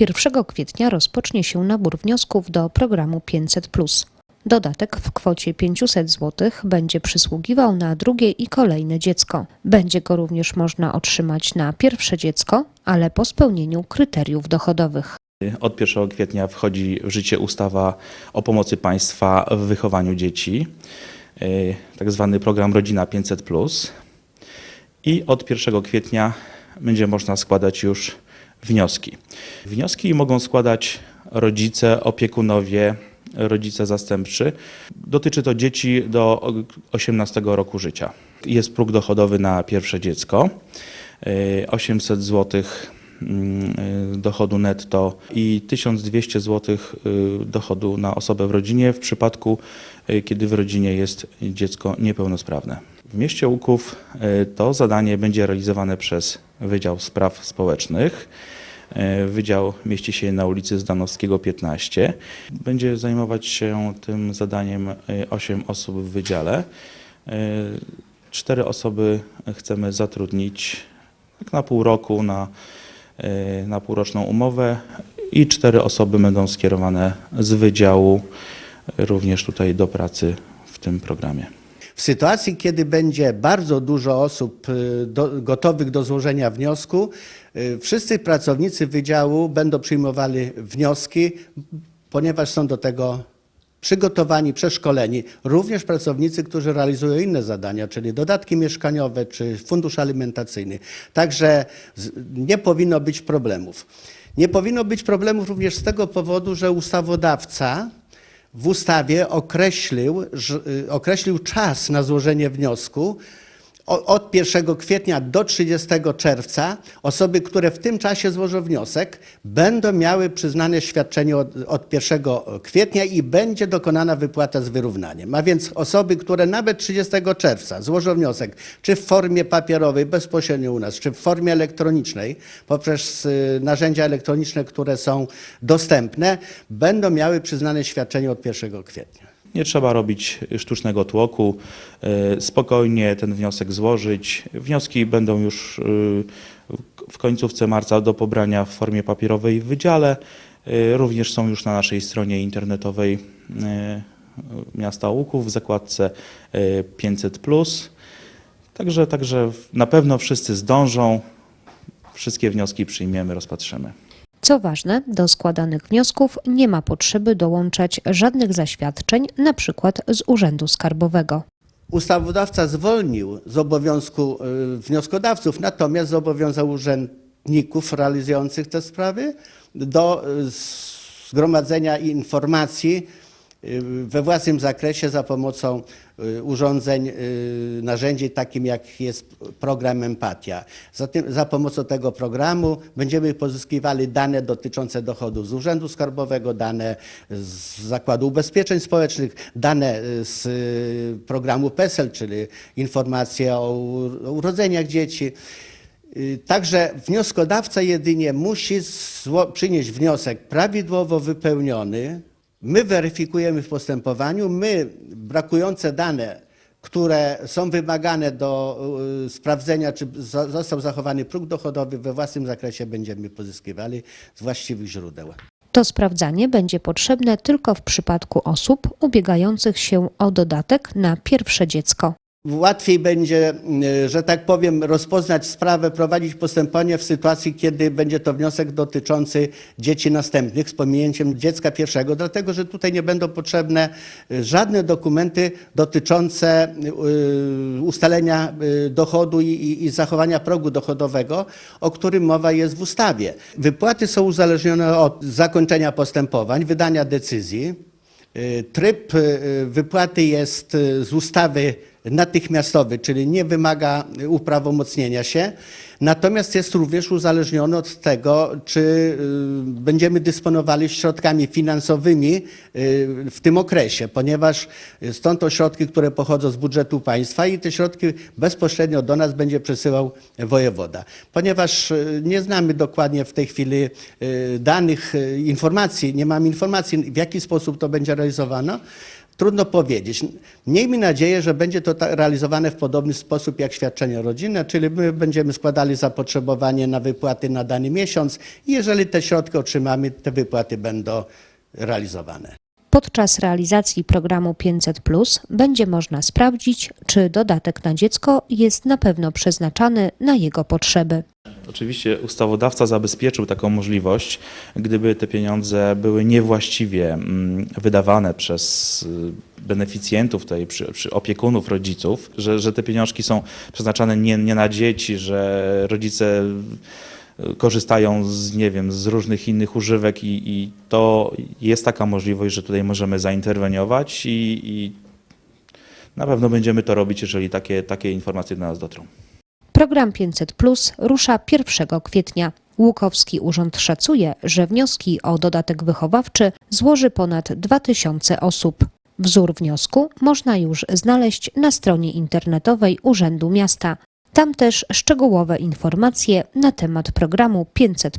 1 kwietnia rozpocznie się nabór wniosków do programu 500. Dodatek w kwocie 500 zł będzie przysługiwał na drugie i kolejne dziecko. Będzie go również można otrzymać na pierwsze dziecko, ale po spełnieniu kryteriów dochodowych. Od 1 kwietnia wchodzi w życie ustawa o pomocy państwa w wychowaniu dzieci, y, tak zwany program Rodzina 500. I od 1 kwietnia będzie można składać już wnioski. Wnioski mogą składać rodzice, opiekunowie, rodzice zastępczy. Dotyczy to dzieci do 18 roku życia. Jest próg dochodowy na pierwsze dziecko. y, 800 zł y, dochodu netto i 1200 zł y, dochodu na osobę w rodzinie w przypadku, y, kiedy w rodzinie jest dziecko niepełnosprawne. W mieście Łuków to zadanie będzie realizowane przez Wydział Spraw Społecznych. Y, Wydział mieści się na ulicy Zdanowskiego 15. Będzie zajmować się tym zadaniem 8 osób w wydziale. Y, Cztery osoby chcemy zatrudnić tak na pół roku, na, na półroczną umowę i cztery osoby będą skierowane z wydziału również tutaj do pracy w tym programie. W sytuacji, kiedy będzie bardzo dużo osób y, do, gotowych do złożenia wniosku, y, wszyscy pracownicy wydziału będą przyjmowali wnioski, ponieważ są do tego przygotowani, przeszkoleni. Również pracownicy, którzy realizują inne zadania, czyli dodatki mieszkaniowe czy fundusz alimentacyjny. Także nie powinno być problemów. Nie powinno być problemów również z tego powodu, że ustawodawca w ustawie określił, y, określił czas na złożenie wniosku. Od 1 kwietnia do 30 czerwca osoby, które w tym czasie złożą wniosek, będą miały przyznane świadczenie od, od 1 kwietnia i będzie dokonana wypłata z wyrównaniem. A więc osoby, które nawet 30 czerwca złożą wniosek, czy w formie papierowej bezpośrednio u nas, czy w formie elektronicznej, poprzez y, narzędzia elektroniczne, które są dostępne, będą miały przyznane świadczenie od 1 kwietnia. Nie trzeba robić sztucznego tłoku, y, spokojnie ten wniosek złożyć. Wnioski będą już y, w końcówce marca do pobrania w formie papierowej w wydziale. Y, Również są już na naszej stronie internetowej miasta Łuków w zakładce y, 500+. Także, także na pewno wszyscy zdążą. Wszystkie wnioski przyjmiemy, rozpatrzymy. Co ważne, do składanych wniosków nie ma potrzeby dołączać żadnych zaświadczeń, np. z Urzędu Skarbowego. Ustawodawca zwolnił z obowiązku y, wnioskodawców, natomiast zobowiązał urzędników realizujących te sprawy do y, zgromadzenia informacji we własnym zakresie za pomocą y, urządzeń, y, narzędzi takim jak jest program Empatia. Za, tym, za pomocą tego programu będziemy pozyskiwali dane dotyczące dochodów z Urzędu Skarbowego, dane z Zakładu Ubezpieczeń Społecznych, dane y, z y, programu PESEL, czyli informacje o urodzeniach dzieci. Y, Także wnioskodawca jedynie musi przynieść wniosek prawidłowo wypełniony. My weryfikujemy w postępowaniu, my brakujące dane, które są wymagane do y, sprawdzenia, czy został zachowany próg dochodowy we własnym zakresie, będziemy pozyskiwali z właściwych źródeł. To sprawdzanie będzie potrzebne tylko w przypadku osób ubiegających się o dodatek na pierwsze dziecko. Łatwiej będzie, y, że tak powiem, rozpoznać sprawę, prowadzić postępowanie w sytuacji, kiedy będzie to wniosek dotyczący dzieci następnych z pominięciem dziecka pierwszego, dlatego że tutaj nie będą potrzebne y, żadne dokumenty dotyczące y, ustalenia dochodu i, zachowania progu dochodowego, o którym mowa jest w ustawie. Wypłaty są uzależnione od zakończenia postępowań, wydania decyzji. Tryb wypłaty jest z ustawy natychmiastowy, czyli nie wymaga uprawomocnienia się, natomiast jest również uzależniony od tego, czy y, będziemy dysponowali środkami finansowymi y, w tym okresie, ponieważ stąd to środki, które pochodzą z budżetu państwa i te środki bezpośrednio do nas będzie przesyłał wojewoda. Ponieważ y, nie znamy dokładnie w tej chwili danych, informacji, nie mamy informacji, w jaki sposób to będzie realizowane, Trudno powiedzieć. Miejmy nadzieję, że będzie to realizowane w podobny sposób jak świadczenie rodzinne, czyli my będziemy składali zapotrzebowanie na wypłaty na dany miesiąc i jeżeli te środki otrzymamy, te wypłaty będą realizowane. Podczas realizacji programu 500 będzie można sprawdzić, czy dodatek na dziecko jest na pewno przeznaczany na jego potrzeby. Oczywiście ustawodawca zabezpieczył taką możliwość, gdyby te pieniądze były niewłaściwie mm, wydawane przez y, beneficjentów, tutaj, przy, przy opiekunów rodziców, że, że te pieniążki są przeznaczane nie, nie na dzieci, że rodzice y, korzystają z, nie wiem, z różnych innych używek i, i to jest taka możliwość, że tutaj możemy zainterweniować i, i na pewno będziemy to robić, jeżeli takie, takie informacje do nas dotrą. Program 500 Plus rusza 1 kwietnia. Łukowski Urząd szacuje, że wnioski o dodatek wychowawczy złoży ponad 2000 osób. Wzór wniosku można już znaleźć na stronie internetowej Urzędu Miasta. Tam też szczegółowe informacje na temat programu 500.